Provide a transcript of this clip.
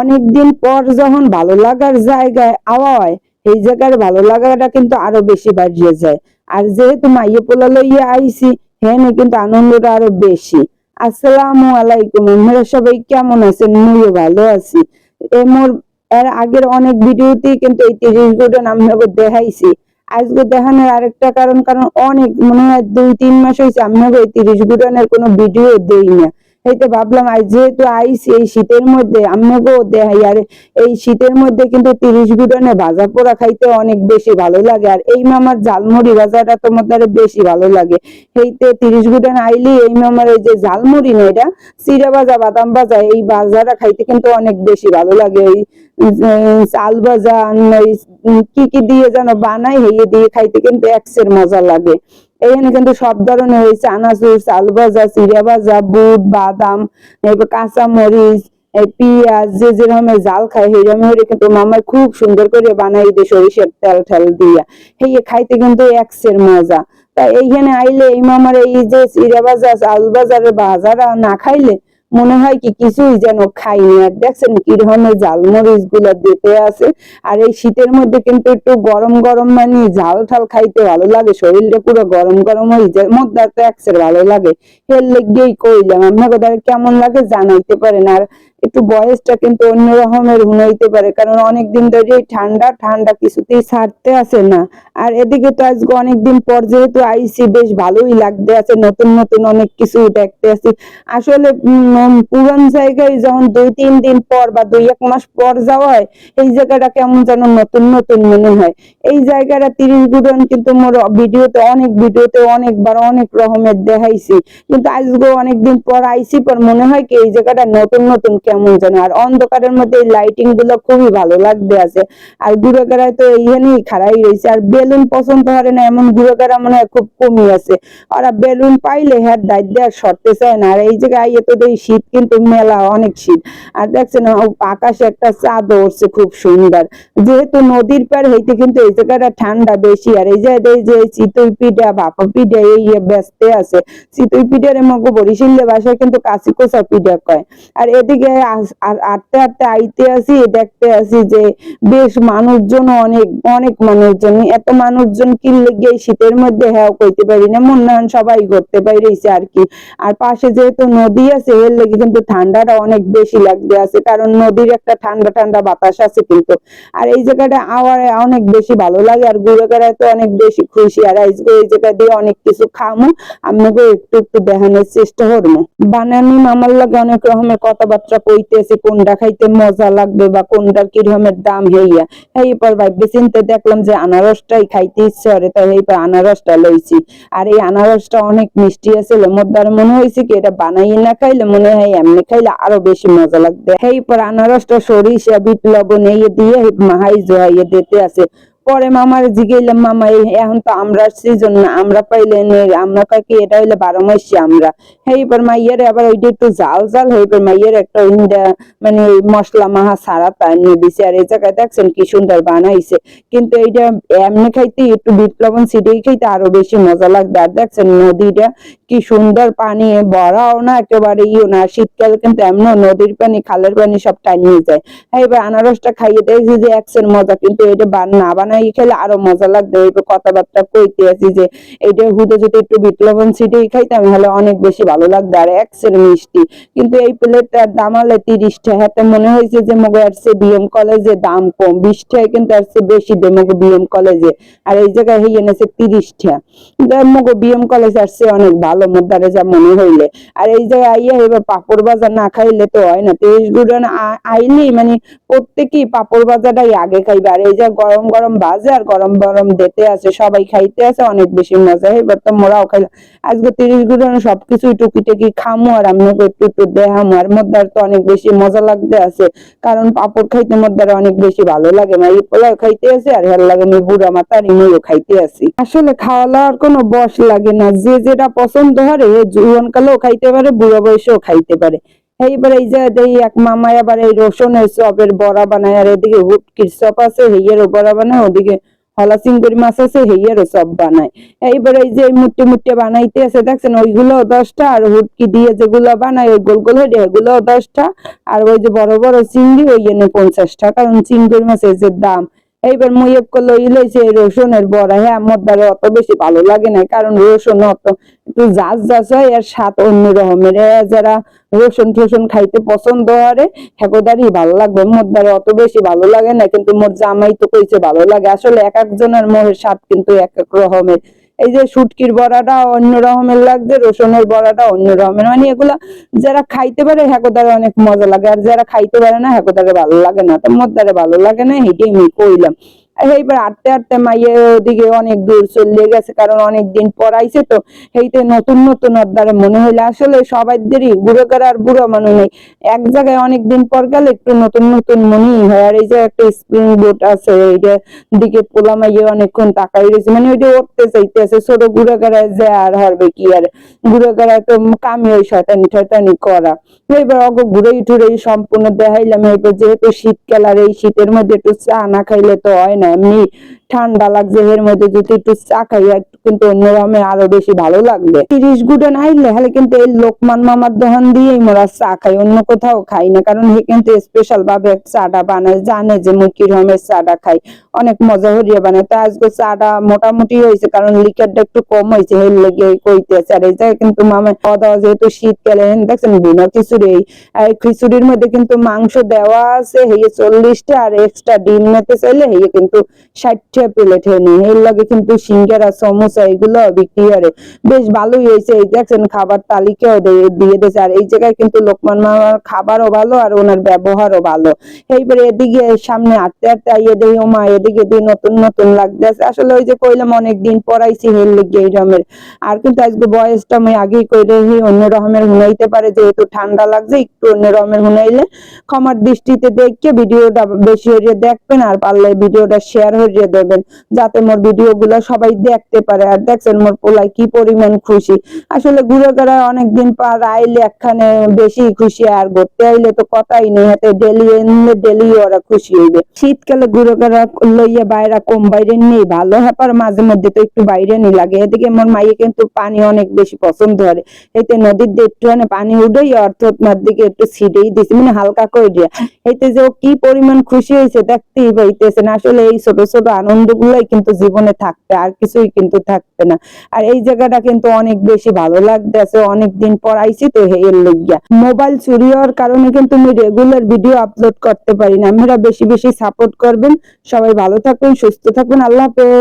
অনেকদিন পর যখন ভালো লাগার জায়গায় আওয়া হয় এই জায়গার ভালো লাগাটা কিন্তু আরও বেশি বাড়িয়ে যায়। আর যেহেতু মাইয়ে পোলা লইয়া আইছি, হেনে কিন্তু আনন্দটা আরও বেশি। আসসালামু আলাইকুম, আপনারা সবাই কেমন আছেন? মুইও ভালো আছি। এ মোর, এর আগের অনেক ভিডিওতেই কিন্তু এই তিরিশ গুডন আপনাকে দেখাইছি। আজকে দেখানোর আরেকটা কারণ কারণ অনেক, মনে হয় দুই, তিন মাস হয়েছে আপনাকে এই তিরিশ গুডনের কোনো ভিডিও দেই না। এইতো ভাবলাম, আজ যেহেতু আইসি এই শীতের মধ্যে আপনাকেও দেখাই আর এই শীতের মধ্যে কিন্তু তিরিশ গুডনে ভাজা পোড়া খাইতে অনেক বেশি ভালো লাগে। আর এই মামার ঝালমুড়ি ভাজাটা তোমার দ্বারা বেশি ভালো লাগে। এইতে তিরিশ গুডন আইলি এই মামার এই যে ঝালমুড়ি না এটা চিরা ভাজা, বাদাম ভাজা, এই ভাজাটা খাইতে কিন্তু অনেক বেশি ভালো লাগে। এই চাল ভাজা এই কি কি দিয়ে যেন বানাই এই দিয়ে খাইতে কিন্তু এক্সের মজা লাগে। এখানে কিন্তু সব ধরনের ওই চানাচুর চাল ভাজা চিরা ভাজা বুট, বাদাম এরপর কাঁচা মরিচ এই পিঁয়াজ, যে যেরকম জাল খায় সেরকম হলে কিন্তু মামাই খুব সুন্দর করে বানাই দিয়ে সরিষার তেল ঠেল দিয়া। সেই খাইতে কিন্তু একসের মজা। তা এইখানে আইলে এই মামার এই যে চিরা ভাজা চাল বাজারের বাজারা না খাইলে মনে হয় কি কিছুই যেন খাইনি। আর দেখছেন কি ধরনের ঝালমরিচগুলো দিতে আছে। আর এই শীতের মধ্যে কিন্তু একটু গরম গরম মানে ঝাল ঠাল খাইতে ভালো লাগে। শরীরটা পুরো গরম গরম হয়ে যায়। মধ্যে ভালো লাগে। হেললে লেগেই কইলাম, আপনাকে কথা কেমন লাগে জানাইতে পারেন। আর একটু বয়সটা কিন্তু অন্য রকমের হইতে পারে, কারণ অনেকদিন ধরে এই ঠান্ডা ঠান্ডা কিছুতেই ছাড়তে আসে না। আর এদিকে তো আজকে অনেকদিন পর যেহেতু আইসি, বেশ ভালোই লাগতে আছে, নতুন নতুন অনেক কিছু দেখতে আছি আসলে পুরান জায়গায় যখন দুই, তিন দিন পর বা দুই, এক মাস পর যাওয়া হয়, এই জায়গাটা কেমন যেন নতুন নতুন মনে হয়। এই জায়গাটা তিরিশ গুডন কিন্তু মোর ভিডিওতে, অনেক ভিডিওতে অনেকবার অনেক রকমের দেখাইছি। কিন্তু আজকে অনেকদিন পর আইসি পর মনে হয় কি, এই জায়গাটা নতুন নতুন কেমন যেন। আর অন্ধকারের মধ্যে এই লাইটিংগুলো খুবই ভালো লাগতে আছে। আর গুড়াগাড়ায় তো এইখানেই খাড়াই রয়েছে। আর বেলুন পছন্দ করে না, এমন গুড়াগাড়া মনে হয় খুব কমই আছে। ওরা বেলুন পাইলে হ্যাঁ দায়িত্ব দেওয়ার সরতে চায় না। আর এই জায়গায় আইয়ে তো এই শীত কিন্তু মেলা, অনেক শীত। আর দেখছেন আকাশে একটা চাঁদ উঠছে খুব সুন্দর। যেহেতু নদীর পার হইতে কিন্তু এই জায়গাটা ঠান্ডা বেশি। আর এই যে যে চিতই পিঠা, ভাপা পিঠা, এই ব্যস্তে আছে। চিতই পিঠার মগো বরিশালে ভাষায় কিন্তু কাশি কোষা পিঠা কয়। আর এদিকে আটতে আটতে আইতে আসি, দেখতে আসি যে বেশ মানুষজন অনেক অনেক মানুষজন। এত মানুষজন কিনলে গিয়ে শীতের মধ্যে হ্যাঁ কইতে পারি না মনে হয় সবাই করতে পারিছে আর কি। আর পাশে যেহেতু নদী আছে, এর লেগে কিন্তু ঠান্ডাটা অনেক বেশি লাগতে আছে, কারণ নদীর একটা ঠান্ডা ঠান্ডা বাতাস আছে কিন্তু। আর এই জায়গাটা আওয়ারে অনেক বেশি ভালো লাগে, আর ঘুরে তো অনেক বেশি খুশি। আর আজকে এই জায়গা দিয়ে অনেক কিছু খামু আমাকে একটু একটু দেখানোর চেষ্টা করব বানানি মামার লাগে অনেক রকমের কথাবার্তা কইতেছে কোনটা খাইতে মজা লাগবে বা কোনটার কি রকমের দাম হইয়া। এই পর ভাইবে চিনতে দেখলাম যে আনারসটাই খাইতে ইচ্ছে করে, তাই এই পর আনারসটা লইছি। আর এই আনারসটা অনেক মিষ্টি আছে মোদ্দার মনে হয়েছে কি এটা বানাইয়ে না খাইলে মনে হয় এমনি খাইলে আরও বেশি মজা লাগবে। এই পর আনারসটা সরিষা, বিট, লবণ এই দিয়ে মাহাই জোহাইয়ে দিতে আছে। পরে মামার জিগাইলাম, মামা এখন তো আমরা সিজন না, আমরা পাইলে আমরা কয় কি এটা হইলে বারো মাসি আমরা। এইবার মাইয়ের আবার ওইটা একটু জাল জাল এইবার মাইয়ের একটা ইন্দা মানে মশলা মাহা সারা নিয়ে দিছে আর এই জায়গায় দেখছেন কি সুন্দর বানাইছে। কিন্তু এইটা এমনি খাইতে একটু বিট লবণ, ছিটেই খাইতে আরও বেশি মজা লাগবে। আর দেখছেন নদীটা কি সুন্দর পানি, বড়াও না, একেবারে ইও না। শীতকালে কিন্তু এমন নদীর পানি, খালের পানি সব টানিয়ে যায়। এবার আনারসটা খাইয়ে দেখছি যে একসের মজা, কিন্তু এটা না বানাই খেলে আরও মজা লাগবে। এইবার কথাবার্তা কইতে আছি যে এইটা হুদে যদি একটু বিট লবণ ছিটেই খাইতাম, তাহলে অনেক বেশি ভালো লাগবে। আর একসের মিষ্টি। কিন্তু এই প্লেটটার দাম হলে তিরিশ টাকা। মনে হয়েছে যে, মগো আর সে বিএম কলেজে দাম কম। বিশ টাকা কিন্তু আর সে বেশি দে মগো বিএম কলেজে। আর এই জায়গায় হয়ে এনেছে তিরিশ টাকা। মগো বিএম কলেজ আর সে অনেক ভালো মোদ্দারে যা মনে হইলে। আর এই জায়গায় আইয়া এবার পাপড় বাজার না খাইলে তো হয় না। তিরিশ গুড়ন আইলেই মানে প্রত্যেকেই পাপড় বাজারটাই আগে খাইবে। আর এই যে গরম গরম বাজে আর গরম গরম দিতে আছে, সবাই খাইতে আছে, অনেক বেশি মজা। এবার তো মোরাও খাইলাম। আজকে তিরিশ গুড়ন সবকিছু টুকিটাকি খামু আর আমি একটু একটু দেহামু। আর মধ্যে তো অনেক বেশি মজা লাগতে আছে, কারণ পাপড় খাইতে মধ্যে অনেক বেশি ভালো লাগে। না এই পোলাও খাইতে আছে আর হেল লাগে আমি বুড়া মাতার ইমইও খাইতে আছি। আসলে খাওয়া দাওয়ার কোনো বস লাগে না। যে যেটা পছন্দ হয় জুয়ান কালেও খাইতে পারে, বুড়া বয়সেও খাইতে পারে। এইবার এই যে এক আবার এই বড়া বানায়, আর এদিকে আছে হেয়েরও বড়া বানায়, ওদিকে মাছ আছে বানায়। এইবার এই যে মুটে মুটে বানাইতে আছে, দেখছেন ওইগুলো দশটা, আর হুটকি দিয়ে যেগুলো বানায়, ওই গোল গোল হয়ে এগুলো দশটা, আর ওই যে বড় বড় চিংড়ি, ওই এনে পঞ্চাশটা, কারণ চিংড়ি মাছের যে দাম এইবার এক করল ইলাইছে রসুনের বড়া। হ্যাঁ আমার অত বেশি ভালো লাগে না, কারণ রসুন অত একটু জাস জাস হয়, আর স্বাদ অন্য রকমের। যারা রসুন টসুন খাইতে পছন্দ করে, হেকোদারই ভালো লাগবে। মোর দ্বারা অত বেশি ভালো লাগে না, কিন্তু মোর জামাই তো কইছে ভালো লাগে। আসলে এক একজনের মোহের স্বাদ কিন্তু এক এক রকমের। এই যে শুটকির বড়াটা অন্য রকমের লাগছে রসুনের বড়াটা অন্য রকমের। মানে এগুলা যারা খাইতে পারে হ্যাকোদারে অনেক মজা লাগে। আর যারা খাইতে পারে না হ্যাকোদারে ভালো লাগে না। তো মোর দ্বারা ভালো লাগে না হেঁটেই আমি কইলাম। এইবার আটতে আটতে মাইয়ে ওদিকে অনেক দূর চলে গেছে, কারণ অনেক দিন পড়াইছে তো। এইতে নতুন নতুন অদ্দারে মনে হইলে, আসলে সবাইদেরই বুড়ো করা আর বুড়ো মনে নেই। এক জায়গায় অনেক দিন পর গেলে একটু নতুন নতুন মনেই হয়। আর এই যে একটা স্প্রিং বোট আছে, এইটা দিকে পোলা মাইয়ে অনেকক্ষণ তাকাই রয়েছে মানে ওইটা উঠতে চাইতেছে। ছোট গুড়ো করায় যে আর হারবে কি আর? গুড়ো করায় তো কামি ওই শয়তানি টয়তানি করা। এবার অগ ঘুরেই টুরেই সম্পূর্ণ দেখাইলাম। এবার যেহেতু শীতকাল, আর এই শীতের মধ্যে একটু চা না খাইলে তো হয় না। এমনি ঠান্ডা লাগছে, এর মধ্যে যদি একটু চা খাই একটু কিন্তু অন্যরকম আরও বেশি ভালো লাগবে। তিরিশ গুড়ে নাইলে হলে কিন্তু এই লোকমান মামার দোকান দিয়েই মোরা চা খাই, অন্য কোথাও খাই না। কারণ হে কিন্তু স্পেশাল ভাবে চাটা বানায়, জানে যে মুই কি রকমের চাটা খাই। অনেক মজা হরিয়ে বানায়। তো আজকে চাটা মোটামুটি হয়েছে, কারণ লিকারটা একটু কম হয়েছে, এর লেগে কইতেছে। আর এই জায়গায় কিন্তু মামা খাওয়া দাওয়া যেহেতু শীতকালে দেখছেন, বিনা খিচুড়ি এই খিচুড়ির মধ্যে কিন্তু মাংস দেওয়া আছে হেয়ে চল্লিশটা, আর এক্সট্রা ডিম নিতে চাইলে হেয়ে কিন্তু ষাটটা প্লেট হেনি এর লগে কিন্তু সিঙ্গারা সমোসা এগুলো বিক্রি করে। বেশ ভালোই হয়েছে। এই দেখছেন, খাবার তালিকাও দিয়ে দিয়ে দিয়েছে। আর এই জায়গায় কিন্তু লোকমান মামার খাবারও ভালো আর ওনার ব্যবহারও ভালো। এইবারে এদিকে সামনে হাঁটতে হাঁটতে আইয়ে দেই ও মা এদিকে দিয়ে নতুন নতুন লাগতেছে। আসলে ওই যে কইলাম অনেক দিন পড়াইছি হেল লেগে এই রকমের আর কিন্তু আজকে বয়সটা আমি আগেই কইলে হি, অন্য রকমের হুনাইতে পারে। যেহেতু ঠান্ডা লাগছে, একটু অন্য রকমের হুনাইলে ক্ষমার দৃষ্টিতে দেখে ভিডিওটা বেশি হরিয়ে দেখবেন। আর পারলে ভিডিওটা শেয়ার হয়ে দেবেন। যাতে মোর ভিডিও গুলো সবাই দেখতে পারে। আর দেখছেন মোর পোলাই কি পরিমাণ খুশি। আসলে ঘুরে ঘুরে অনেকদিন পর আইলে একখানে বেশি খুশি, আর ঘুরতে আইলে তো কথাই নেই, হাতে ডেলি এনে ডেলি ওরা খুশি হইবে। শীতকালে ঘুরে ঘুরে লইয়া বাইরে কম বাইরে নেই, ভালো হ্যাপার মাঝে মধ্যে তো একটু বাইরে নি লাগে। এদিকে মোর মাইয়ে কিন্তু পানি অনেক বেশি পছন্দ করে। এতে নদীর একটুখানি পানি উঠেই অর্থাৎ মার দিকে একটু ছিটেই দিছে মানে হালকা করে দিয়ে এতে যে ও কি পরিমাণ খুশি হয়েছে দেখতেই পাইতেছেন। আসলে এই ছোট ছোট আনন্দ গুলাই কিন্তু জীবনে থাকবে, আর কিছুই কিন্তু থাকবে না। আর এই জায়গাটা কিন্তু অনেক বেশি ভালো লাগতেছে অনেক দিন পর আইছি তো এর লইয়া মোবাইল চুরি হওয়ার কারণে কিন্তু আমি রেগুলার ভিডিও আপলোড করতে পারি না। আমরা বেশি বেশি সাপোর্ট করবেন। সবাই ভালো থাকবেন সুস্থ থাকবেন আল্লাহ হাফেজ।